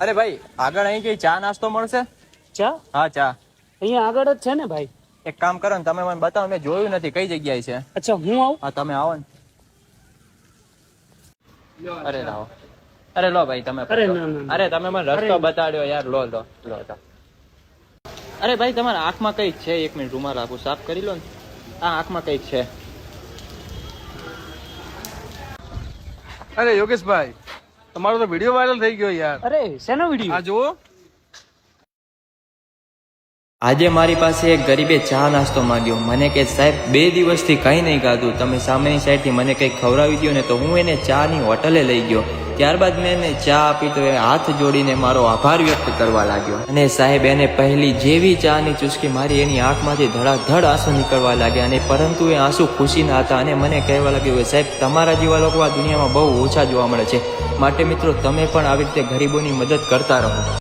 અરે ભાઈ આગળ અહીં કઈ ચા નાસ્તો મળશે? ચા? હા ચા. અહીંયા આગળ જ છે ને ભાઈ. એક કામ કરો ને તમે મને બતાવો મેં જોયું નથી કઈ જગ્યાએ છે. અચ્છા હું આવું? હા તમે આવો ને. અરે લાવો અરે લો ભાઈ તમે અરે પકડો. ના, ના, ના. અરે તમે મને રસ્તો બતાડ્યો યાર લો લો લો લો. અરે ભાઈ તમારા આંખમાં કઈ છે? એક મિનિટ રૂમાલ આપું સાફ કરી લો ને. આ આંખમાં કઈ છે? અરે યોગેશભાઈ તમારો તો વીડિયો વાયરલ થઈ ગયો યાર. અરે શેનો આ જુઓ. આજે મારી પાસે એક ગરીબે ચા નાસ્તો માંગ્યો. મને કે સાહેબ બે દિવસથી કંઈ નહીં ખાધું. તમે સામેની સાઈડથી મને કંઈક ખવડાવી દો ને તો હું એને ચાની હોટલે લઈ ગયો. ત્યારબાદ મેં એને ચા આપી તો એ હાથ જોડીને મારો આભાર વ્યક્ત કરવા લાગ્યો. અને સાહેબ, એને પહેલી જેવી ચાની ચુસ્કી મારી, એની આંખમાંથી ધડાધડ આંસુ નીકળવા લાગ્યા અને પરંતુ એ આંસુ ખુશીના હતા અને મને કહેવા લાગ્યું કે સાહેબ, તમારા જેવા લોકો આ દુનિયામાં બહુ ઓછા જોવા મળે છે. માટે મિત્રો, તમે પણ આવી રીતે ગરીબોની મદદ કરતા રહો.